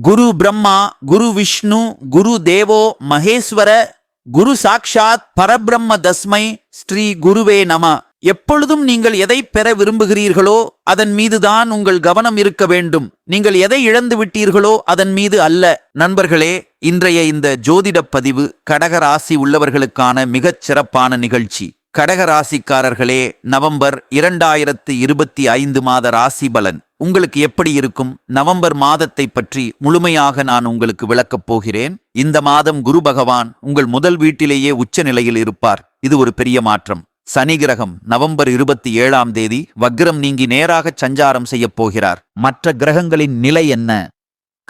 குரு பிரம்மா குரு விஷ்ணு குரு தேவோ மகேஸ்வர குரு சாக்ஷாத் பரபிரம்ம தஸ்மை ஸ்ரீ குருவே நம. எப்பொழுதும் நீங்கள் எதை பெற விரும்புகிறீர்களோ அதன் மீதுதான் உங்கள் கவனம் இருக்க வேண்டும். நீங்கள் எதை இழந்து விட்டீர்களோ அதன் மீது அல்ல. நண்பர்களே இன்றைய இந்த ஜோதிடப் பதிவு கடகராசி உள்ளவர்களுக்கான மிகச் சிறப்பான நிகழ்ச்சி. கடகராசிக்காரர்களே நவம்பர் இரண்டாயிரத்து இருபத்தி ஐந்து மாத ராசி பலன். உங்களுக்கு எப்படி இருக்கும்? நவம்பர் மாதத்தை பற்றி முழுமையாக நான் உங்களுக்கு விளக்கப் போகிறேன். இந்த மாதம் குரு பகவான் உங்கள் முதல் வீட்டிலேயே உச்ச நிலையில் இருப்பார். இது ஒரு பெரிய மாற்றம். சனி கிரகம் நவம்பர் இருபத்தி ஏழாம் தேதி வக்ரம் நீங்கி நேராக சஞ்சாரம் செய்யப் போகிறார். மற்ற கிரகங்களின் நிலை என்ன?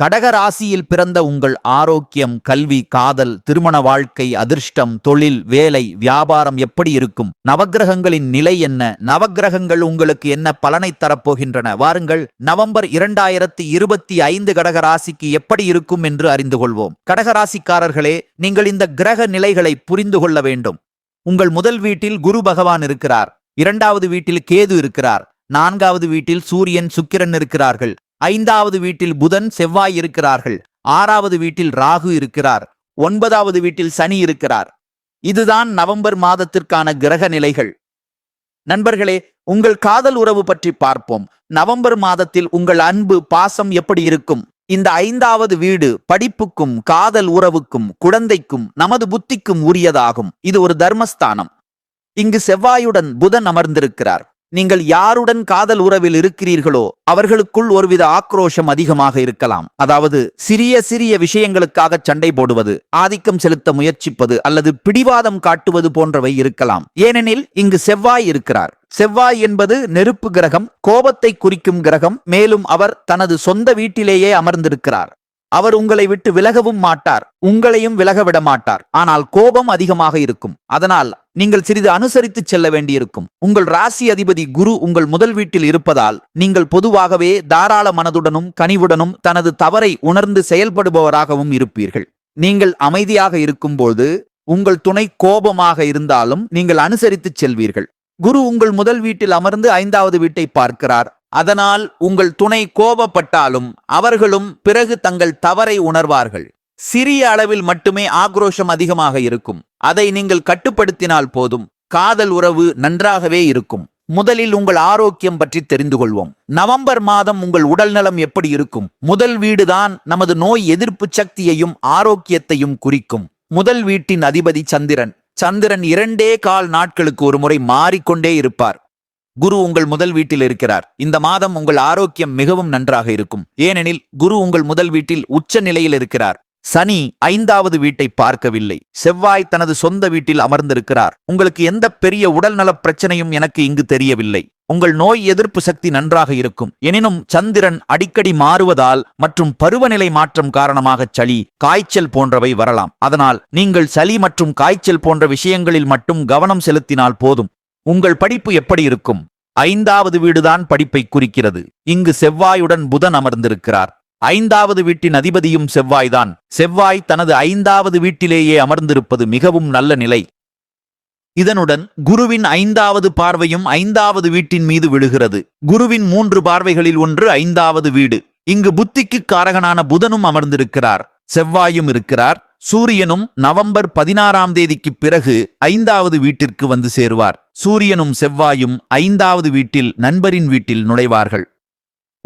கடக ராசியில் பிறந்த உங்கள் ஆரோக்கியம் கல்வி காதல் திருமண வாழ்க்கை அதிர்ஷ்டம் தொழில் வேலை வியாபாரம் எப்படி இருக்கும்? நவக்கிரகங்களின் நிலை என்ன? நவக்கிரகங்கள் உங்களுக்கு என்ன பலனை தரப்போகின்றன? வாருங்கள் நவம்பர் இரண்டாயிரத்தி இருபத்தி ஐந்து கடக ராசிக்கு எப்படி இருக்கும் என்று அறிந்து கொள்வோம். கடகராசிக்காரர்களே நீங்கள் இந்த கிரக நிலைகளை புரிந்து கொள்ள வேண்டும். உங்கள் முதல் வீட்டில் குரு பகவான் இருக்கிறார். இரண்டாவது வீட்டில் கேது இருக்கிறார். நான்காவது வீட்டில் சூரியன் சுக்கிரன் இருக்கிறார்கள். ஐந்தாவது வீட்டில் புதன் செவ்வாய் இருக்கிறார்கள். ஆறாவது வீட்டில் ராகு இருக்கிறார். ஒன்பதாவது வீட்டில் சனி இருக்கிறார். இதுதான் நவம்பர் மாதத்திற்கான கிரக நிலைகள். நண்பர்களே உங்கள் காதல் உறவு பற்றி பார்ப்போம். நவம்பர் மாதத்தில் உங்கள் அன்பு பாசம் எப்படி இருக்கும்? இந்த ஐந்தாவது வீடு படிப்புக்கும் காதல் உறவுக்கும் குழந்தைக்கும் நமது புத்திக்கும் உரியதாகும். இது ஒரு தர்மஸ்தானம். இங்கு செவ்வாயுடன் புதன் அமர்ந்திருக்கிறார். நீங்கள் யாருடன் காதல் உறவில் இருக்கிறீர்களோ அவர்களுக்குள் ஒருவித ஆக்ரோஷம் அதிகமாக இருக்கலாம். அதாவது சிறிய சிறிய விஷயங்களுக்காக சண்டை போடுவது ஆதிக்கம் செலுத்த முயற்சிப்பது அல்லது பிடிவாதம் காட்டுவது போன்றவை இருக்கலாம். ஏனெனில் இங்கு செவ்வாய் இருக்கிறார். செவ்வாய் என்பது நெருப்பு கிரகம் கோபத்தை குறிக்கும் கிரகம் மேலும் அவர் தனது சொந்த வீட்டிலேயே அமர்ந்திருக்கிறார். அவர் உங்களை விட்டு விலகவும் மாட்டார் உங்களையும் விலக விட மாட்டார். ஆனால் கோபம் அதிகமாக இருக்கும். அதனால் நீங்கள் சிறிது அனுசரித்து செல்ல வேண்டியிருக்கும். உங்கள் ராசி அதிபதி குரு உங்கள் முதல் வீட்டில் இருப்பதால் நீங்கள் பொதுவாகவே தாராள மனதுடனும் கனிவுடனும் தனது தவறை உணர்ந்து செயல்படுபவராகவும் இருப்பீர்கள். நீங்கள் அமைதியாக இருக்கும்போது உங்கள் துணை கோபமாக இருந்தாலும் நீங்கள் அனுசரித்து செல்வீர்கள். குரு உங்கள் முதல் வீட்டில் அமர்ந்து ஐந்தாவது வீட்டை பார்க்கிறார். அதனால் உங்கள் துணை கோபப்பட்டாலும் அவர்களும் பிறகு தங்கள் தவறை உணர்வார்கள். சிறிய அளவில் மட்டுமே ஆக்ரோஷம் அதிகமாக இருக்கும். அதை நீங்கள் கட்டுப்படுத்தினால் போதும். காதல் உறவு நன்றாகவே இருக்கும். முதலில் உங்கள் ஆரோக்கியம் பற்றி தெரிந்து கொள்வோம். நவம்பர் மாதம் உங்கள் உடல் நலம் எப்படி இருக்கும்? முதல் வீடுதான் நமது நோய் எதிர்ப்பு சக்தியையும் ஆரோக்கியத்தையும் குறிக்கும். முதல் வீட்டின் அதிபதி சந்திரன். சந்திரன் இரண்டே கால் நாட்களுக்கு ஒரு முறை மாறிக்கொண்டே இருப்பார். குரு உங்கள் முதல் வீட்டில் இருக்கிறார். இந்த மாதம் உங்கள் ஆரோக்கியம் மிகவும் நன்றாக இருக்கும். ஏனெனில் குரு உங்கள் முதல் வீட்டில் உச்ச நிலையில் இருக்கிறார். சனி ஐந்தாவது வீட்டை பார்க்கவில்லை. செவ்வாய் தனது சொந்த வீட்டில் அமர்ந்திருக்கிறார். உங்களுக்கு எந்த பெரிய உடல் நலப் பிரச்சனையும் எனக்கு இங்கு தெரியவில்லை. உங்கள் நோய் எதிர்ப்பு சக்தி நன்றாக இருக்கும். எனினும் சந்திரன் அடிக்கடி மாறுவதால் மற்றும் பருவநிலை மாற்றம் காரணமாக சளி காய்ச்சல் போன்றவை வரலாம். அதனால் நீங்கள் சளி மற்றும் காய்ச்சல் போன்ற விஷயங்களில் மட்டும் கவனம் செலுத்தினால் போதும். உங்கள் படிப்பு எப்படி இருக்கும்? ஐந்தாவது வீடுதான் படிப்பை குறிக்கிறது. இங்கு செவ்வாயுடன் புதன் அமர்ந்திருக்கிறார். ஐந்தாவது வீட்டின் அதிபதியும் செவ்வாய்தான். செவ்வாய் தனது ஐந்தாவது வீட்டிலேயே அமர்ந்திருப்பது மிகவும் நல்ல நிலை. இதனுடன் குருவின் ஐந்தாவது பார்வையும் ஐந்தாவது வீட்டின் மீது விழுகிறது. குருவின் மூன்று பார்வைகளில் ஒன்று ஐந்தாவது வீடு. இங்கு புத்திக்கு காரகனான புதனும் அமர்ந்திருக்கிறார். செவ்வாயும் இருக்கிறார். சூரியனும் நவம்பர் பதினாறாம் தேதிக்கு பிறகு ஐந்தாவது வீட்டிற்கு வந்து சேருவார். சூரியனும் செவ்வாயும் ஐந்தாவது வீட்டில் நண்பரின் வீட்டில் நுழைவார்கள்.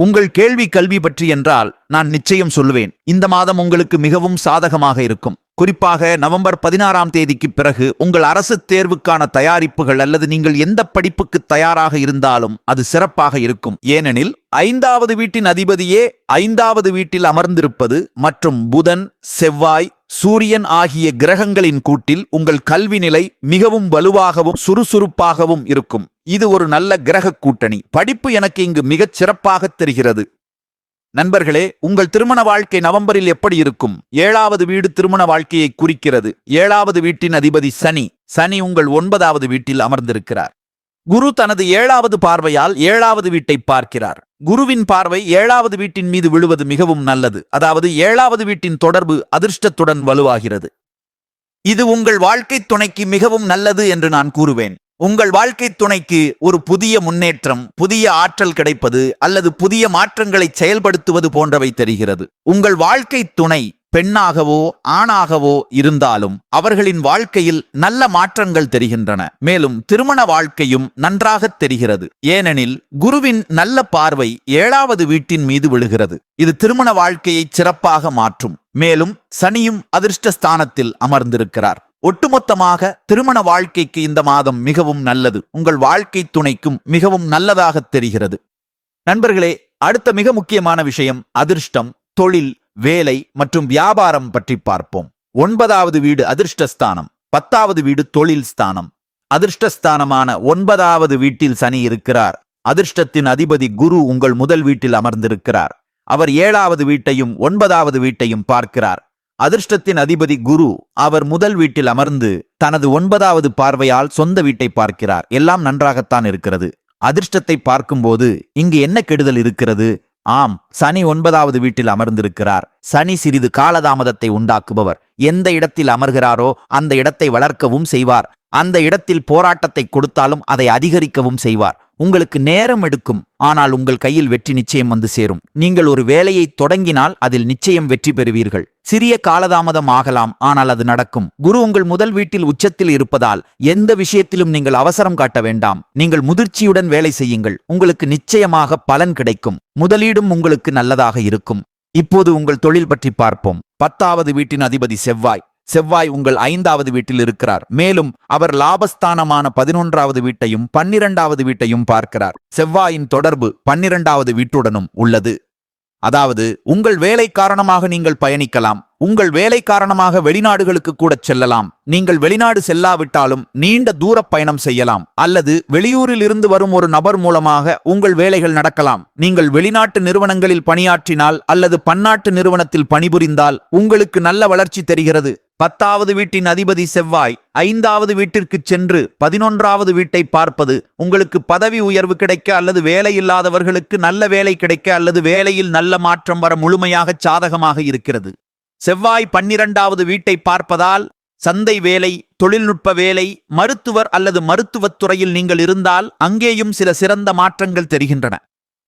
உங்கள் கேள்வி கல்வி பற்றி என்றால் நான் நிச்சயம் சொல்லுவேன். இந்த மாதம் உங்களுக்கு மிகவும் சாதகமாக இருக்கும். குறிப்பாக நவம்பர் பதினாறாம் தேதிக்கு பிறகு உங்கள் அரசு தேர்வுக்கான தயாரிப்புகள் அல்லது நீங்கள் எந்த படிப்புக்கு தயாராக இருந்தாலும் அது சிறப்பாக இருக்கும். ஏனெனில் ஐந்தாவது வீட்டின் அதிபதியே ஐந்தாவது வீட்டில் அமர்ந்திருப்பது மற்றும் புதன் செவ்வாய் சூரியன் ஆகிய கிரகங்களின் கூட்டில் உங்கள் கல்வி நிலை மிகவும் வலுவாகவும் சுறுசுறுப்பாகவும் இருக்கும். இது ஒரு நல்ல கிரக கூட்டணி. படிப்பு எனக்கு இங்கு மிகச் சிறப்பாக தெரிகிறது. நண்பர்களே உங்கள் திருமண வாழ்க்கை நவம்பரில் எப்படி இருக்கும்? ஏழாவது வீடு திருமண வாழ்க்கையை குறிக்கிறது. ஏழாவது வீட்டின் அதிபதி சனி. சனி உங்கள் ஒன்பதாவது வீட்டில் அமர்ந்திருக்கிறார். குரு தனது ஏழாவது பார்வையால் ஏழாவது வீட்டை பார்க்கிறார். குருவின் பார்வை ஏழாவது வீட்டின் மீது விழுவது மிகவும் நல்லது. அதாவது ஏழாவது வீட்டின் தொடர்பு அதிர்ஷ்டத்துடன் வலுவாகிறது. இது உங்கள் வாழ்க்கை துணைக்கு மிகவும் நல்லது என்று நான் கூறுவேன். உங்கள் வாழ்க்கை துணைக்கு ஒரு புதிய முன்னேற்றம் புதிய ஆற்றல் கிடைப்பது அல்லது புதிய மாற்றங்களை செயல்படுத்துவது போன்றவை தெரிகிறது. உங்கள் வாழ்க்கை துணை பெண்ணாகவோ ஆணாகவோ இருந்தாலும் அவர்களின் வாழ்க்கையில் நல்ல மாற்றங்கள் தெரிகின்றன. மேலும் திருமண வாழ்க்கையும் நன்றாக தெரிகிறது. ஏனெனில் குருவின் நல்ல பார்வை ஏழாவது வீட்டின் மீது விழுகிறது. இது திருமண வாழ்க்கையை சிறப்பாக மாற்றும். மேலும் சனியும் அதிர்ஷ்ட ஸ்தானத்தில் அமர்ந்திருக்கிறார். ஒட்டுமொத்தமாக திருமண வாழ்க்கைக்கு இந்த மாதம் மிகவும் நல்லது. உங்கள் வாழ்க்கை துணைக்கும் மிகவும் நல்லதாக தெரிகிறது. நண்பர்களே அடுத்த மிக முக்கியமான விஷயம் அதிர்ஷ்டம் தொழில் வேலை மற்றும் வியாபாரம் பற்றி பார்ப்போம். ஒன்பதாவது வீடு அதிர்ஷ்டஸ்தானம் பத்தாவது வீடு தொழில் ஸ்தானம். அதிர்ஷ்டஸ்தானமான ஒன்பதாவது வீட்டில் சனி இருக்கிறார். அதிர்ஷ்டத்தின் அதிபதி குரு உங்கள் முதல் வீட்டில் அமர்ந்திருக்கிறார். அவர் ஏழாவது வீட்டையும் ஒன்பதாவது வீட்டையும் பார்க்கிறார். அதிர்ஷ்டத்தின் அதிபதி குரு அவர் முதல் வீட்டில் அமர்ந்து தனது ஒன்பதாவது பார்வையால் சொந்த வீட்டை பார்க்கிறார். எல்லாம் நன்றாகத்தான் இருக்கிறது. அதிர்ஷ்டத்தை பார்க்கும்போது இங்கு என்ன கெடுதல் இருக்கிறது? ஆம் சனி ஒன்பதாவது வீட்டில் அமர்ந்திருக்கிறார். சனி சிறிது காலதாமதத்தை உண்டாக்குபவர். எந்த இடத்தில் அமர்கிறாரோ அந்த இடத்தை வளர்க்கவும் செய்வார். அந்த இடத்தில் போராட்டத்தை கொடுத்தாலும் அதை அதிகரிக்கவும் செய்வார். உங்களுக்கு நேரம் எடுக்கும் ஆனால் உங்கள் கையில் வெற்றி நிச்சயம் வந்து சேரும். நீங்கள் ஒரு வேலையை தொடங்கினால் அதில் நிச்சயம் வெற்றி பெறுவீர்கள். சிறிய காலதாமதம் ஆகலாம் ஆனால் அது நடக்கும். குரு உங்கள் முதல் வீட்டில் உச்சத்தில் இருப்பதால் எந்த விஷயத்திலும் நீங்கள் அவசரம் காட்ட வேண்டாம். நீங்கள் முதிர்ச்சியுடன் வேலை செய்யுங்கள். உங்களுக்கு நிச்சயமாக பலன் கிடைக்கும். முதலீடும் உங்களுக்கு நல்லதாக இருக்கும். இப்போது உங்கள் தொழில் பற்றி பார்ப்போம். பத்தாவது வீட்டின் அதிபதி செவ்வாய். செவ்வாய் உங்கள் ஐந்தாவது வீட்டில் இருக்கிறார். மேலும் அவர் லாபஸ்தானமான பதினொன்றாவது வீட்டையும் பன்னிரண்டாவது வீட்டையும் பார்க்கிறார். செவ்வாயின் தொடர்பு பன்னிரண்டாவது வீட்டுடனும் உள்ளது. அதாவது உங்கள் வேலை காரணமாக நீங்கள் பயணிக்கலாம். உங்கள் வேலை காரணமாக வெளிநாடுகளுக்கு கூட செல்லலாம். நீங்கள் வெளிநாடு செல்லாவிட்டாலும் நீண்ட தூர பயணம் செய்யலாம். அல்லது வெளியூரில் இருந்து வரும் ஒரு நபர் மூலமாக உங்கள் வேலைகள் நடக்கலாம். நீங்கள் வெளிநாட்டு நிறுவனங்களில் பணியாற்றினால் அல்லது பன்னாட்டு நிறுவனத்தில் பணிபுரிந்தால் உங்களுக்கு நல்ல வளர்ச்சி தெரிகிறது. பத்தாவது வீட்டின் அதிபதி செவ்வாய் ஐந்தாவது வீட்டிற்கு சென்று பதினொன்றாவது வீட்டை பார்ப்பது உங்களுக்கு பதவி உயர்வு கிடைக்க அல்லது வேலை இல்லாதவர்களுக்கு நல்ல வேலை கிடைக்க அல்லது வேலையில் நல்ல மாற்றம் வர முழுமையாக சாதகமாக இருக்கிறது. செவ்வாய் பன்னிரண்டாவது வீட்டை பார்ப்பதால் சந்தை வேலை தொழில்நுட்ப வேலை மருத்துவர் அல்லது மருத்துவத் துறையில் நீங்கள் இருந்தால் அங்கேயும் சில சிறந்த மாற்றங்கள் தெரிகின்றன.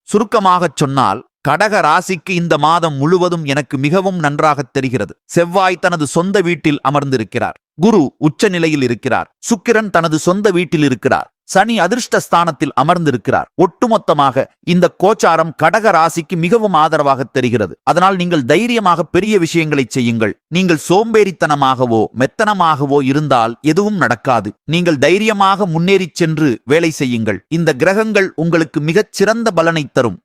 சுருக்கமாகச் சொன்னால் கடக ராசிக்கு இந்த மாதம் முழுவதும் எனக்கு மிகவும் நன்றாகத் தெரிகிறது. செவ்வாய் தனது சொந்த வீட்டில் அமர்ந்திருக்கிறார். குரு உச்ச நிலையில் இருக்கிறார். சுக்கிரன் தனது சொந்த வீட்டில் இருக்கிறார். சனி அதிர்ஷ்ட ஸ்தானத்தில் அமர்ந்திருக்கிறார். ஒட்டுமொத்தமாக இந்த கோச்சாரம் கடக ராசிக்கு மிகவும் ஆதரவாக தெரிகிறது. அதனால் நீங்கள் தைரியமாக பெரிய விஷயங்களை செய்யுங்கள். நீங்கள் சோம்பேறித்தனமாகவோ மெத்தனமாகவோ இருந்தால் எதுவும் நடக்காது. நீங்கள் தைரியமாக முன்னேறிச் சென்று வேலை செய்யுங்கள். இந்த கிரகங்கள் உங்களுக்கு மிகச் சிறந்த பலனை தரும்.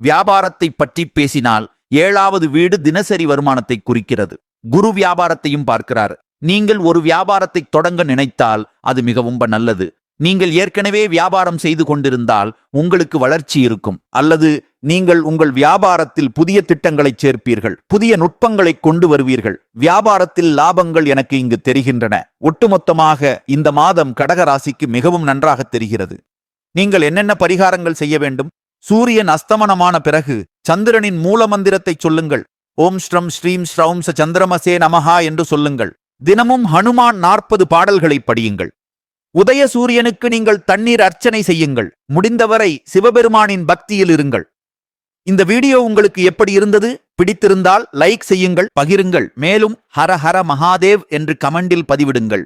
வியாபாரத்தை பற்றி பேசினால் ஏழாவது வீடு தினசரி வருமானத்தை குறிக்கிறது. குரு வியாபாரத்தையும் பார்க்கிறார். நீங்கள் ஒரு வியாபாரத்தை தொடங்க நினைத்தால் அது மிகவும் நல்லது. நீங்கள் ஏற்கனவே வியாபாரம் செய்து கொண்டிருந்தால் உங்களுக்கு வளர்ச்சி இருக்கும். அல்லது நீங்கள் உங்கள் வியாபாரத்தில் புதிய திட்டங்களை சேர்ப்பீர்கள். புதிய நுட்பங்களை கொண்டு வருவீர்கள். வியாபாரத்தில் லாபங்கள் எனக்கு இங்கு தெரிகின்றன. ஒட்டுமொத்தமாக இந்த மாதம் கடகராசிக்கு மிகவும் நன்றாக தெரிகிறது. நீங்கள் என்னென்ன பரிகாரங்கள் செய்ய வேண்டும்? சூரியன் அஸ்தமனமான பிறகு சந்திரனின் மூலமந்திரத்தைச் சொல்லுங்கள். ஓம் ஸ்ரம் ஸ்ரீம் ஸ்ரௌம் ச சந்திரமசே நமஹா என்று சொல்லுங்கள். தினமும் ஹனுமான் நாற்பது பாடல்களை படியுங்கள். உதய சூரியனுக்கு நீங்கள் தண்ணீர் அர்ச்சனை செய்யுங்கள். முடிந்தவரை சிவபெருமானின் பக்தியில் இருங்கள். இந்த வீடியோ உங்களுக்கு எப்படி இருந்தது? பிடித்திருந்தால் லைக் செய்யுங்கள் பகிருங்கள். மேலும் ஹர ஹர மகாதேவ் என்று கமெண்டில் பதிவிடுங்கள்.